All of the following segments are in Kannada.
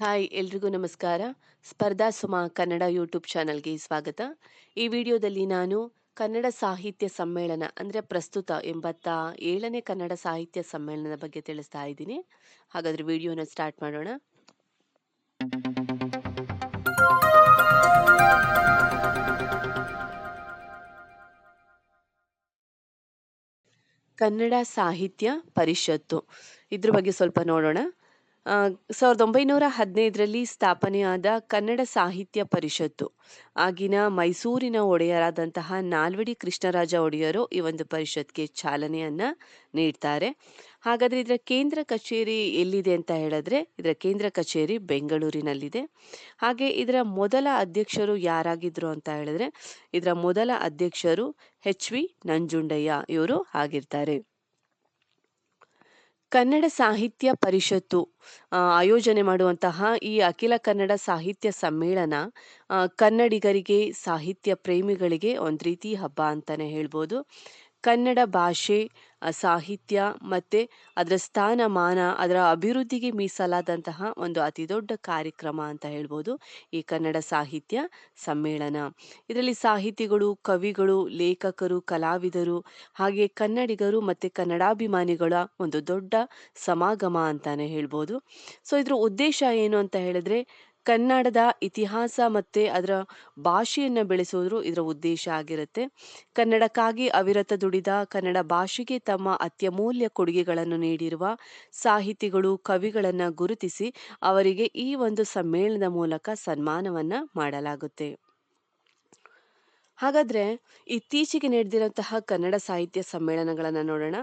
ಹಾಯ್, ಎಲ್ರಿಗೂ ನಮಸ್ಕಾರ. ಸ್ಪರ್ಧಾ ಸುಮ, ಕನ್ನಡ ಯೂಟ್ಯೂಬ್ ಚಾನಲ್ಗೆ ಸ್ವಾಗತ. ಈ ವಿಡಿಯೋದಲ್ಲಿ ನಾನು ಕನ್ನಡ ಸಾಹಿತ್ಯ ಸಮ್ಮೇಳನ, ಅಂದರೆ ಪ್ರಸ್ತುತ ಎಂಬತ್ತ ಏಳನೇ ಕನ್ನಡ ಸಾಹಿತ್ಯ ಸಮ್ಮೇಳನದ ಬಗ್ಗೆ ತಿಳಿಸ್ತಾ ಇದ್ದೀನಿ. ಹಾಗಾದ್ರೆ ವಿಡಿಯೋನ ಸ್ಟಾರ್ಟ್ ಮಾಡೋಣ. ಕನ್ನಡ ಸಾಹಿತ್ಯ ಪರಿಷತ್ತು. ಇದ್ರ ಬಗ್ಗೆ ಸ್ವಲ್ಪ ನೋಡೋಣ. ಸಾವಿರದ ಒಂಬೈನೂರ ಹದಿನೈದರಲ್ಲಿ ಸ್ಥಾಪನೆಯಾದ ಕನ್ನಡ ಸಾಹಿತ್ಯ ಪರಿಷತ್ತು. ಆಗಿನ ಮೈಸೂರಿನ ಒಡೆಯರಾದಂತಹ ನಾಲ್ವಡಿ ಕೃಷ್ಣರಾಜ ಒಡೆಯರು ಈ ಒಂದು ಪರಿಷತ್ಗೆ ಚಾಲನೆಯನ್ನ ನೀಡ್ತಾರೆ. ಹಾಗಾದ್ರೆ ಇದರ ಕೇಂದ್ರ ಕಚೇರಿ ಎಲ್ಲಿದೆ ಅಂತ ಹೇಳಿದ್ರೆ, ಇದರ ಕೇಂದ್ರ ಕಚೇರಿ ಬೆಂಗಳೂರಿನಲ್ಲಿದೆ. ಹಾಗೆ ಇದರ ಮೊದಲ ಅಧ್ಯಕ್ಷರು ಯಾರಾಗಿದ್ರು ಅಂತ ಹೇಳಿದ್ರೆ, ಇದರ ಮೊದಲ ಅಧ್ಯಕ್ಷರು ಎಚ್ ವಿ ನಂಜುಂಡಯ್ಯ ಇವರು ಆಗಿರ್ತಾರೆ. ಕನ್ನಡ ಸಾಹಿತ್ಯ ಪರಿಷತ್ತು ಆಯೋಜನೆ ಮಾಡುವಂತಹ ಈ ಅಖಿಲ ಕನ್ನಡ ಸಾಹಿತ್ಯ ಸಮ್ಮೇಳನ ಕನ್ನಡಿಗರಿಗೆ, ಸಾಹಿತ್ಯ ಪ್ರೇಮಿಗಳಿಗೆ ಒಂದು ರೀತಿ ಹಬ್ಬ ಅಂತಾನೆ ಹೇಳ್ಬೋದು. ಕನ್ನಡ ಭಾಷೆ ಸಾಹಿತ್ಯ ಮತ್ತು ಅದರ ಸ್ಥಾನಮಾನ, ಅದರ ಅಭಿವೃದ್ಧಿಗೆ ಮೀಸಲಾದಂತಹ ಒಂದು ಅತಿ ದೊಡ್ಡ ಕಾರ್ಯಕ್ರಮ ಅಂತ ಹೇಳ್ಬೋದು ಈ ಕನ್ನಡ ಸಾಹಿತ್ಯ ಸಮ್ಮೇಳನ. ಇದರಲ್ಲಿ ಸಾಹಿತಿಗಳು, ಕವಿಗಳು, ಲೇಖಕರು, ಕಲಾವಿದರು ಹಾಗೆ ಕನ್ನಡಿಗರು ಮತ್ತು ಕನ್ನಡಾಭಿಮಾನಿಗಳ ಒಂದು ದೊಡ್ಡ ಸಮಾಗಮ ಅಂತಲೇ ಹೇಳ್ಬೋದು. ಸೊ ಇದರ ಉದ್ದೇಶ ಏನು ಅಂತ ಹೇಳಿದ್ರೆ ಕನ್ನಡದ ಇತಿಹಾಸ ಮತ್ತೆ ಅದರ ಭಾಷೆಯನ್ನು ಬೆಳೆಸೋದು ಇದರ ಉದ್ದೇಶ ಆಗಿರುತ್ತೆ. ಕನ್ನಡಕ್ಕಾಗಿ ಅವಿರತ ದುಡಿದ ಕನ್ನಡ ಭಾಷೆಗೆ ತಮ್ಮ ಅತ್ಯಮೂಲ್ಯ ಕೊಡುಗೆಗಳನ್ನು ನೀಡಿರುವ ಸಾಹಿತಿಗಳು, ಕವಿಗಳನ್ನ ಗುರುತಿಸಿ ಅವರಿಗೆ ಈ ಒಂದು ಸಮ್ಮೇಳನದ ಮೂಲಕ ಸನ್ಮಾನವನ್ನ ಮಾಡಲಾಗುತ್ತೆ. ಹಾಗಾದ್ರೆ ಇತ್ತೀಚೆಗೆ ನಡೆದಿರುವಂತಹ ಕನ್ನಡ ಸಾಹಿತ್ಯ ಸಮ್ಮೇಳನಗಳನ್ನು ನೋಡೋಣ.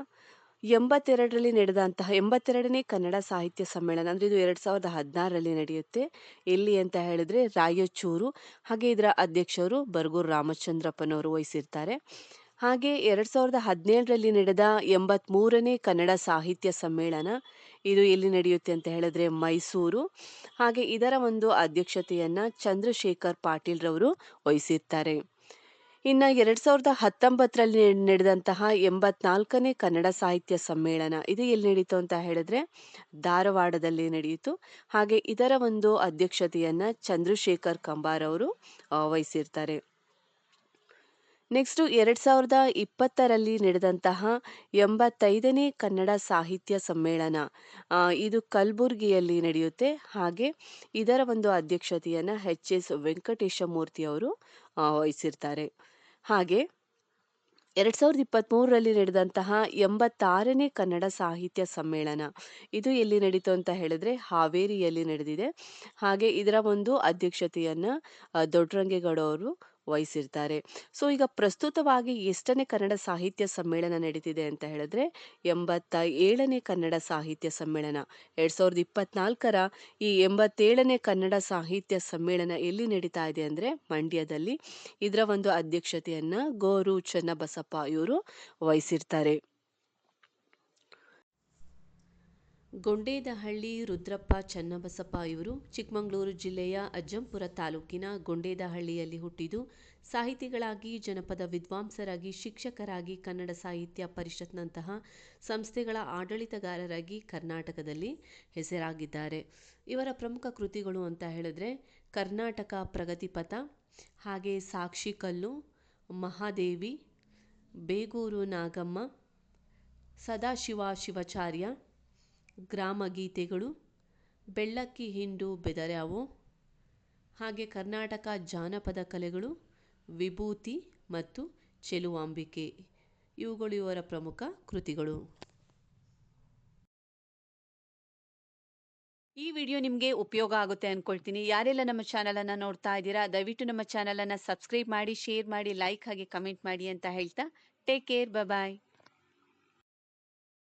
ಎಂಬತ್ತೆರಡರಲ್ಲಿ ನಡೆದಂತಹ, ಎಂಬತ್ತೆರಡನೇ ಕನ್ನಡ ಸಾಹಿತ್ಯ ಸಮ್ಮೇಳನ, ಅಂದರೆ ಇದು ಎರಡು ಸಾವಿರದ ಹದಿನಾರರಲ್ಲಿ ನಡೆಯುತ್ತೆ. ಎಲ್ಲಿ ಅಂತ ಹೇಳಿದ್ರೆ ರಾಯಚೂರು, ಹಾಗೆ ಇದರ ಅಧ್ಯಕ್ಷರು ಬರ್ಗೂರು ರಾಮಚಂದ್ರಪ್ಪನವರು ವಹಿಸಿರ್ತಾರೆ. ಹಾಗೆ ಎರಡು ಸಾವಿರದ ಹದಿನೇಳರಲ್ಲಿ ನಡೆದ ಎಂಬತ್ ಮೂರನೇ ಕನ್ನಡ ಸಾಹಿತ್ಯ ಸಮ್ಮೇಳನ ಇದು ಎಲ್ಲಿ ನಡೆಯುತ್ತೆ ಅಂತ ಹೇಳಿದ್ರೆ ಮೈಸೂರು. ಹಾಗೆ ಇದರ ಒಂದು ಅಧ್ಯಕ್ಷತೆಯನ್ನು ಚಂದ್ರಶೇಖರ್ ಪಾಟೀಲ್ ರವರು ವಹಿಸಿರ್ತಾರೆ. ಇನ್ನ ಎರಡು ಸಾವಿರದ ಹತ್ತೊಂಬತ್ತರಲ್ಲಿ ನಡೆದಂತಹ ಎಂಬತ್ನಾಲ್ಕನೇ ಕನ್ನಡ ಸಾಹಿತ್ಯ ಸಮ್ಮೇಳನ ಇದು ಎಲ್ಲಿ ನಡೀತು ಅಂತ ಹೇಳಿದ್ರೆ ಧಾರವಾಡದಲ್ಲಿ ನಡೆಯಿತು. ಹಾಗೆ ಇದರ ಒಂದು ಅಧ್ಯಕ್ಷತೆಯನ್ನು ಚಂದ್ರಶೇಖರ್ ಕಂಬಾರ್ ಅವರು ವಹಿಸಿರ್ತಾರೆ. ನೆಕ್ಸ್ಟು ಎರಡು ಸಾವಿರದ ಇಪ್ಪತ್ತರಲ್ಲಿ ನಡೆದಂತಹ ಎಂಬತ್ತೈದನೇ ಕನ್ನಡ ಸಾಹಿತ್ಯ ಸಮ್ಮೇಳನ ಇದು ಕಲಬುರಗಿಯಲ್ಲಿ ನಡೆಯುತ್ತೆ. ಹಾಗೆ ಇದರ ಒಂದು ಅಧ್ಯಕ್ಷತೆಯನ್ನು ಎಚ್ ಎಸ್ ವೆಂಕಟೇಶ ಮೂರ್ತಿ ಅವರು ವಹಿಸಿರ್ತಾರೆ. ಹಾಗೆ ಎರಡು ಸಾವಿರದ ಇಪ್ಪತ್ತ್ಮೂರರಲ್ಲಿ ನಡೆದಂತಹ ಎಂಬತ್ತಾರನೇ ಕನ್ನಡ ಸಾಹಿತ್ಯ ಸಮ್ಮೇಳನ. ಇದು ಎಲ್ಲಿ ನಡೀತು ಅಂತ ಹೇಳಿದ್ರೆ ಹಾವೇರಿಯಲ್ಲಿ ನಡೆದಿದೆ. ಹಾಗೆ ಇದರ ಒಂದು ಅಧ್ಯಕ್ಷತೆಯನ್ನು ದೊಡ್ಡರಂಗೇಗೌಡ ಅವರು ವಹಿಸಿರ್ತಾರೆ. ಸೊ, ಈಗ ಪ್ರಸ್ತುತವಾಗಿ ಎಷ್ಟನೇ ಕನ್ನಡ ಸಾಹಿತ್ಯ ಸಮ್ಮೇಳನ ನಡೀತಿದೆ ಅಂತ ಹೇಳಿದ್ರೆ ಎಂಬತ್ತ ಏಳನೇ ಕನ್ನಡ ಸಾಹಿತ್ಯ ಸಮ್ಮೇಳನ. ಎರಡ್ ಸಾವಿರದ ಇಪ್ಪತ್ನಾಲ್ಕರ ಈ ಎಂಬತ್ತೇಳನೇ ಕನ್ನಡ ಸಾಹಿತ್ಯ ಸಮ್ಮೇಳನ ಎಲ್ಲಿ ನಡೀತಾ ಇದೆ ಅಂದ್ರೆ ಮಂಡ್ಯದಲ್ಲಿ. ಇದರ ಒಂದು ಅಧ್ಯಕ್ಷತೆಯನ್ನ ಗೋರು ಚನ್ನಬಸಪ್ಪ ಇವರು ವಹಿಸಿರ್ತಾರೆ. ಗೊಂಡೇದಹಳ್ಳಿ ರುದ್ರಪ್ಪ ಚನ್ನಬಸಪ್ಪ ಇವರು ಚಿಕ್ಕಮಗಳೂರು ಜಿಲ್ಲೆಯ ಅಜ್ಜಂಪುರ ತಾಲೂಕಿನ ಗೊಂಡೇದಹಳ್ಳಿಯಲ್ಲಿ ಹುಟ್ಟಿದ್ದು, ಸಾಹಿತಿಗಳಾಗಿ, ಜನಪದ ವಿದ್ವಾಂಸರಾಗಿ, ಶಿಕ್ಷಕರಾಗಿ ಕನ್ನಡ ಸಾಹಿತ್ಯ ಪರಿಷತ್ನಂತಹ ಸಂಸ್ಥೆಗಳ ಆಡಳಿತಗಾರರಾಗಿ ಕರ್ನಾಟಕದಲ್ಲಿ ಹೆಸರಾಗಿದ್ದಾರೆ. ಇವರ ಪ್ರಮುಖ ಕೃತಿಗಳು ಅಂತ ಹೇಳಿದ್ರೆ, ಕರ್ನಾಟಕ ಪ್ರಗತಿಪಥ ಹಾಗೆ ಸಾಕ್ಷಿ ಕಲ್ಲು, ಮಹಾದೇವಿ, ಬೇಗೂರು ನಾಗಮ್ಮ, ಸದಾಶಿವ ಶಿವಾಚಾರ್ಯ ಗ್ರಾಮ ಗೀತೆಗಳು, ಬೆಳ್ಳಕ್ಕಿ ಹಿಂಡು ಬೆದರ್ಯಾವು ಹಾಗೆ ಕರ್ನಾಟಕ ಜಾನಪದ ಕಲೆಗಳು, ವಿಭೂತಿ ಮತ್ತು ಚೆಲುವಾಂಬಿಕೆ. ಇವುಗಳು ಇವರ ಪ್ರಮುಖ ಕೃತಿಗಳು. ಈ ವಿಡಿಯೋ ನಿಮಗೆ ಉಪಯೋಗ ಆಗುತ್ತೆ ಅಂದ್ಕೊಳ್ತೀನಿ ಯಾರೆಲ್ಲ ನಮ್ಮ ಚಾನಲನ್ನು ನೋಡ್ತಾ ಇದ್ದೀರಾ, ದಯವಿಟ್ಟು ನಮ್ಮ ಚಾನಲನ್ನು ಸಬ್ಸ್ಕ್ರೈಬ್ ಮಾಡಿ, ಶೇರ್ ಮಾಡಿ, ಲೈಕ್ ಹಾಗೆ ಕಮೆಂಟ್ ಮಾಡಿ ಅಂತ ಹೇಳ್ತಾ, ಟೇಕ್ ಕೇರ್ ಬಾಯ್